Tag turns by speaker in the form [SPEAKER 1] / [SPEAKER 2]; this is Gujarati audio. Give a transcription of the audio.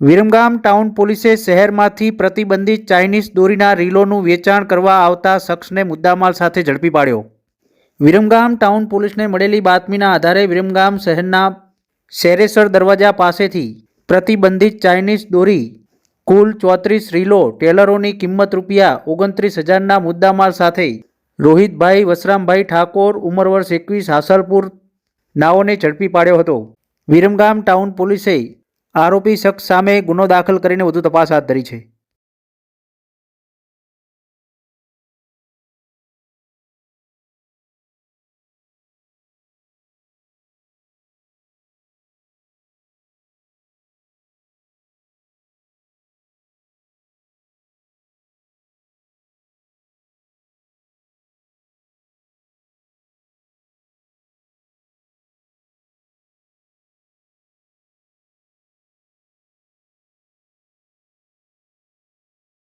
[SPEAKER 1] વિરમગામ ટાઉન પોલીસે શહેરમાંથી પ્રતિબંધિત ચાઇનીઝ દોરીના રીલોનું વેચાણ કરવા આવતા શખ્સને મુદ્દામાલ સાથે ઝડપી પાડ્યો. વિરમગામ ટાઉન પોલીસને મળેલી બાતમીના આધારે વિરમગામ શહેરના શેરેસર દરવાજા પાસેથી પ્રતિબંધિત ચાઇનીઝ દોરી, કુલ ચોત્રીસ રીલો, ટેલરોની કિંમત રૂપિયા ઓગણત્રીસ હજારના મુદ્દામાલ સાથે રોહિતભાઈ વસરામભાઈ ઠાકોર ઉંમર વર્ષ એકવીસ, હાસલપુર, નાઓને ઝડપી પાડ્યો હતો. વિરમગામ ટાઉન પોલીસે આરોપી શખ્સ સામે ગુનો દાખલ કરીને વધુ તપાસ હાથ ધરી છે.